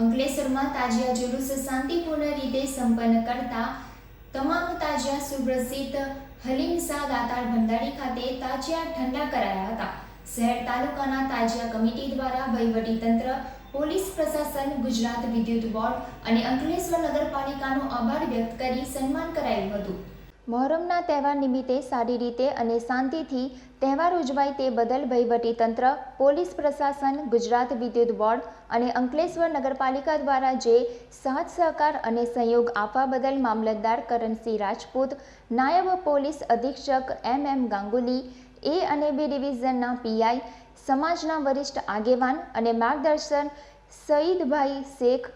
અંકલેશ્વરમાં તાજિયા જુલુસ શાંતિપૂર્ણ રીતે સંપન્ન કરતા તમામ તાજિયા સુપ્રસિદ્ધ હલીમ દાતાર ભંડારી ખાતે તાજિયા ઠંડા કરાયા હતા. શહેર તાલુકાના તાજિયા કમિટી દ્વારા વહીવટી તંત્ર, પોલીસ પ્રશાસન, ગુજરાત વિદ્યુત બોર્ડ અને અંકલેશ્વર નગરપાલિકાનો આભાર વ્યક્ત કરી સન્માન કરાયું હતું. મહોરમના તહેવાર નિમિત્તે સારી રીતે અને શાંતિથી તહેવાર ઉજવાય તે બદલ વહીવટી તંત્ર, પોલીસ પ્રશાસન, ગુજરાત વિદ્યુત બોર્ડ અને અંકલેશ્વર નગરપાલિકા દ્વારા જે સાથ સહકાર અને સહયોગ આપવા બદલ મામલતદાર કરણસિંહ રાજપૂત, નાયબ પોલીસ અધિક્ષક એમ એમ ગાંગુલી, એ અને બી ડિવિઝનના પીઆઈ સમાજના વરિષ્ઠ આગેવાન અને માર્ગદર્શન સઈદભાઈ શેખ,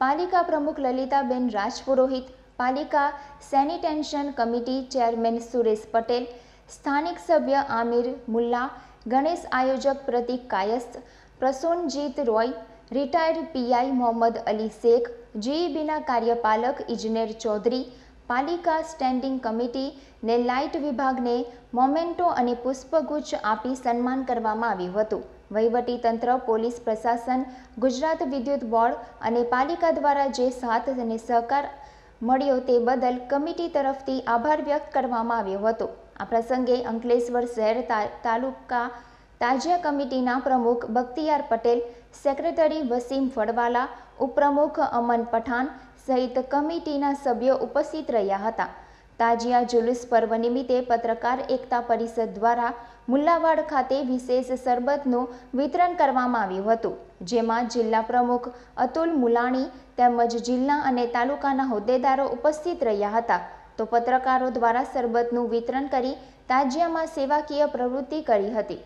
પાલિકા પ્રમુખ લલિતાબેન રાજપુરોહિત પાલિકા sanitation committee chairman Suresh Patel, સ્થાનિક સભ્ય આમિર મુલ્લા, ગણેશ આયોજક પ્રતિક કાયસ્થ, પ્રસૂનજીત રોય, રિટાયર્ડ પીઆઈ મોહમ્મદ અલી શેખ, જીઈબીના કાર્યપાલક ઇજનેર ચૌધરી, પાલિકા સ્ટેન્ડિંગ કમિટી ને લાઇટ વિભાગને મોમેન્ટો અને પુષ્પગુચ્છ આપી સન્માન કરવામાં આવ્યું હતું. વહીવટી તંત્ર, પોલીસ પ્રશાસન, ગુજરાત વિદ્યુત બોર્ડ અને પાલિકા દ્વારા જે સાથ અને સહકાર મળ્યો તે બદલ કમિટી તરફથી આભાર વ્યક્ત કરવામાં આવ્યો હતો. આ પ્રસંગે અંકલેશ્વર શહેર તાલુકા તાજિયા કમિટીના પ્રમુખ બખ્તિયાર પટેલ, સેક્રેટરી વસીમ ફળવાલા, ઉપપ્રમુખ અમન પઠાણ સહિત કમિટીના સભ્યો ઉપસ્થિત રહ્યા હતા. તાજિયા જુલુસ પર્વ નિમિત્તે પત્રકાર એકતા પરિષદ દ્વારા મુલ્લાવાડ ખાતે વિશેષ શરબતનું વિતરણ કરવામાં આવ્યું હતું, જેમાં જિલ્લા પ્રમુખ અતુલ મુલાણી તેમજ જિલ્લા અને તાલુકાના હોદ્દેદારો ઉપસ્થિત રહ્યા હતા. તો પત્રકારો દ્વારા શરબતનું વિતરણ કરી તાજિયામાં સેવાકીય પ્રવૃત્તિ કરી હતી.